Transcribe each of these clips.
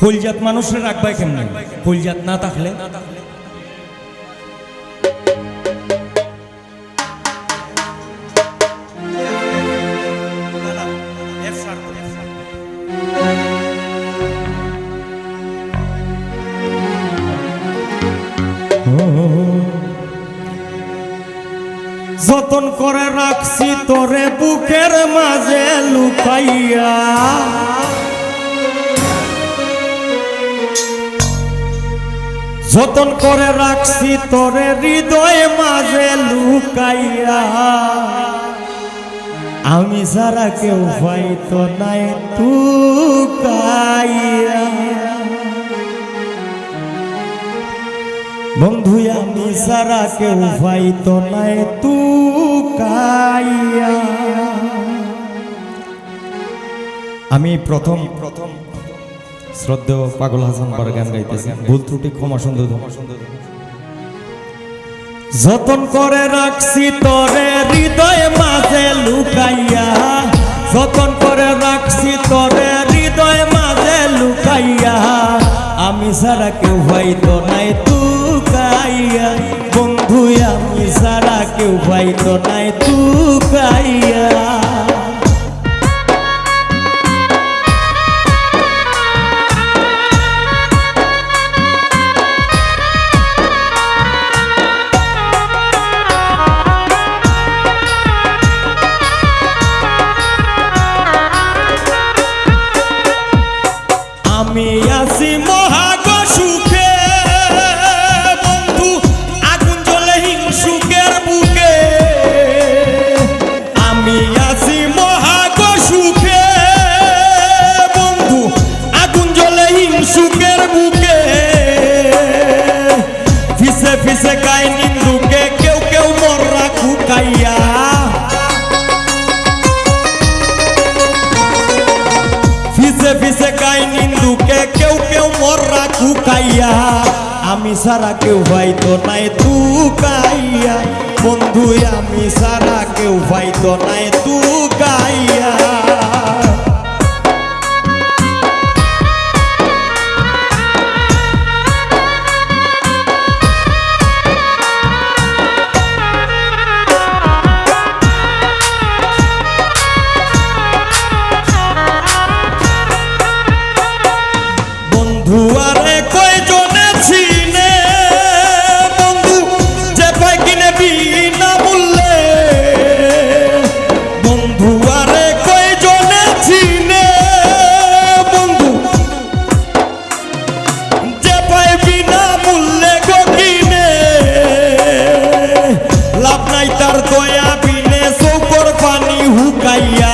ফুলজাত মানুষের রাখবাই কেমনে? ফুলজাত না থাকলে? যতন করে রাখছি তোরে বুকের মাঝে লুকাইয়া। যতন করে রাখছি তোরে হৃদয় মাঝে লুকাইয়া। আমি সারা কেউ পাইতো নাই তুকাইয়া বন্ধু, আমি সারা কেউ পাইতো নাই তুকাইয়া আমি প্রথম প্রথম শ্রদ্ধেয় পাগল হাসান বার গান গাইতেছি ভুল ত্রুটি, ক্ষমা সুন্দর যতন করে রাখছি তোরে, হৃদয় মাঝে লুকাইয়া। যতন করে রাখছি তোরে, হৃদয় মাঝে লুকাইয়া। আমি সারা কেউ হয়তো নাই তুকাইয়া বন্ধু, আমি সারা কেউ হয়তো নাই তুকাইয়া আমি আছি কুকাইয়া আমি সারা কেউ ভাইতো নাই তু গাইয়া বন্ধু, আমি সারা কেউ ভাইতো নাই তু লাভ নাই তার দয়া বিনে চৌকর পানি হুকাইয়া।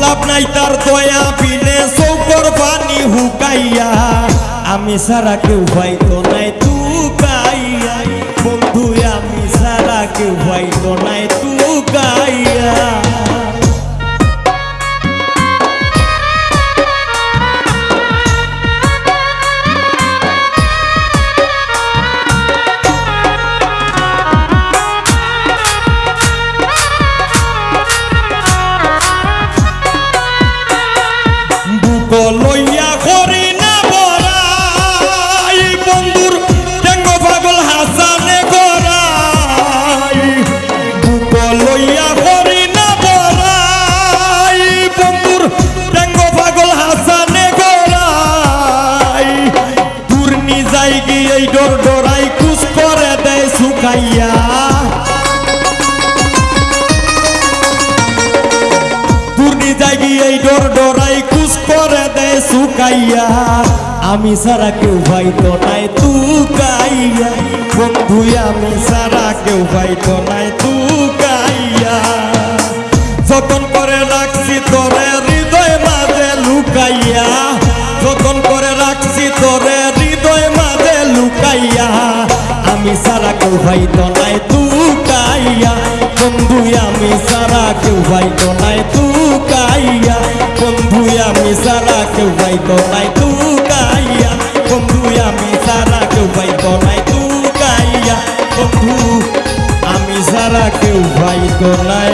লাভ নাই তার দয়া বিনে চৌকর পানি হুকাইয়া। আমি সারা কেউ পাইতো নাই তু গাইয়া বন্ধু, আমি সারা কেউ পাইতো নাই তু গাইয়া লইয়া করি না বড়াই বন্ধুর টেঙ্গ পাগল হাসানে গড়াই। বুক লইয়া করি না বড়াই বন্ধুর টেঙ্গ পাগল হাসানে গড়াই। দূর নি যাই গিয়ে ডর ডরাই করে দেয় শুকাইয়া। দুর্নি ডর আমি সারা কেউ ভাইতো নাই তু গাইয়া বন্ধু, আমি সারা কেউ ভাইতো নাই তু গাইয়া যতন করে রাখছি তোরে হৃদয় মাঝে লুকাইয়া। যতন করে রাখছি তোরে হৃদয় মাঝে লুকাইয়া। আমি সারা কেউ ভাই তো নাই তু গাইয়া বন্ধু, আমি সারা কেউ নাই তু ভাইতো নাই তু গাইয়া বন্ধু, আমি সারা কেউ ভাইতো নাই তু গাইয়া বন্ধু, আমি সারা কেউ ভাইতো নাই।